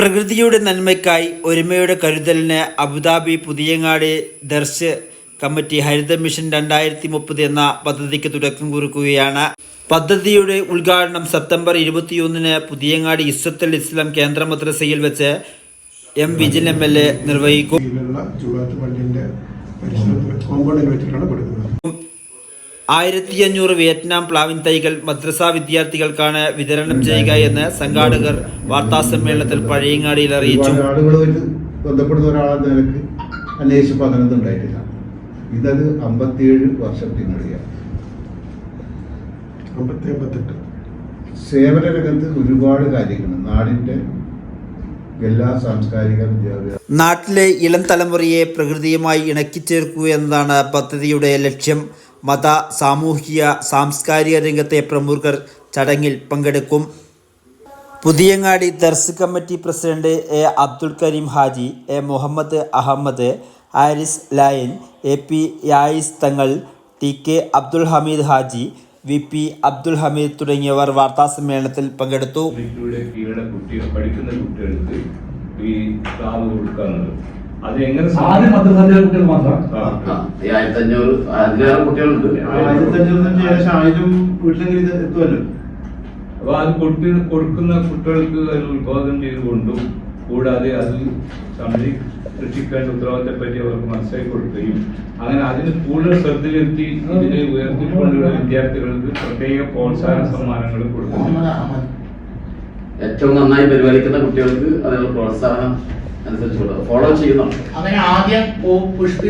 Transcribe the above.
പ്രകൃതിയുടെ നന്മയ്ക്കായി ഒരുമയുടെ കരുതലിന് അബുദാബി പുതിയങ്ങാടി ദർശ് കമ്മിറ്റി ഹരിത മിഷൻ രണ്ടായിരത്തി മുപ്പത് എന്ന പദ്ധതിക്ക് തുടക്കം കുറിക്കുകയാണ്. പദ്ധതിയുടെ ഉദ്ഘാടനം സെപ്റ്റംബർ ഇരുപത്തിയൊന്നിന് പുതിയങ്ങാടി ഇസ്സത്തുൽ ഇസ്ലാം കേന്ദ്ര മദ്രസയിൽ വെച്ച് M Vijil M L A നിർവഹിക്കും. ആയിരത്തി അഞ്ഞൂറ് വിയറ്റ്നാം പ്ലാവിൻ തൈകൾ മദ്രസ വിദ്യാർത്ഥികൾക്കാണ് വിതരണം ചെയ്യുക എന്ന് സംഘാടകർ വാർത്താസമ്മേളനത്തിൽ പഴയങ്ങാടിയിൽ അറിയിച്ചു. ബന്ധപ്പെടുന്ന ഒരാളെന്ന നിലയ്ക്ക് അന്വേഷിച്ചപ്പോൾ അങ്ങനൊന്നും ഉണ്ടായിട്ടില്ല. ഇതത് അമ്പത്തിയേഴ് വർഷത്തിനിടെയാണ് സേവന രംഗത്ത് ഒരുപാട് കാര്യങ്ങൾ നാടിന്റെ എല്ലാ സാംസ്കാരിക വിദ്യാഭ്യാസ നാട്ടിലെ ഇളം തലമുറയെ പ്രകൃതിയുമായി ഇണക്കിച്ചേർക്കുക എന്നതാണ് പദ്ധതിയുടെ ലക്ഷ്യം. മത സാമൂഹിക സാംസ്കാരിക രംഗത്തെ പ്രമുഖർ ചടങ്ങിൽ പങ്കെടുക്കും. പുതിയങ്ങാടി ദർസ് committee president A Abdul Kareem Haji A Muhammad Ahammad Aris ലായൻ A P യായിസ് Thangal T K Abdul Hameed Haji V P Abdul Hameed തുടങ്ങിയവർ വാർത്താസമ്മേളനത്തിൽ പങ്കെടുത്തു. കുട്ടികൾക്ക് ഈ ആദ്യം കുട്ടികൾ അതിലേറെ കുട്ടികളുണ്ട്. ഏകദേശം ആയിരം വീട്ടിലെങ്കിലും ഇത് എത്തുമല്ലോ അപ്പൊ അത് കൊടുത്തി കൊടുക്കുന്ന കുട്ടികൾക്ക് അതിൽ ഉത്പാദനം ചെയ്തുകൊണ്ടും കൂടാതെ അത് സംരക്ഷിക്കേണ്ട ഉത്തരവാദിത്തെ പറ്റി അവർക്ക് മനസ്സിലാക്കി കൊടുക്കുകയും അങ്ങനെ അതിന് കൂടുതൽ ശ്രദ്ധ ചെലുത്തി ഇതിനെ ഉയർത്തിക്കൊണ്ടുള്ള വിദ്യാർത്ഥികൾക്ക് പ്രത്യേക പ്രോത്സാഹന സമ്മാനങ്ങൾ കൊടുക്കുന്നു. ഏറ്റവും നന്നായി പരിപാലിക്കുന്ന കുട്ടികൾക്ക് അതിനുള്ള പ്രോത്സാഹനം അനുസരിച്ച് കൊടുക്കുക ഫോളോ ചെയ്യുന്നുണ്ട്. അങ്ങനെ ആദ്യം പുഷ്പി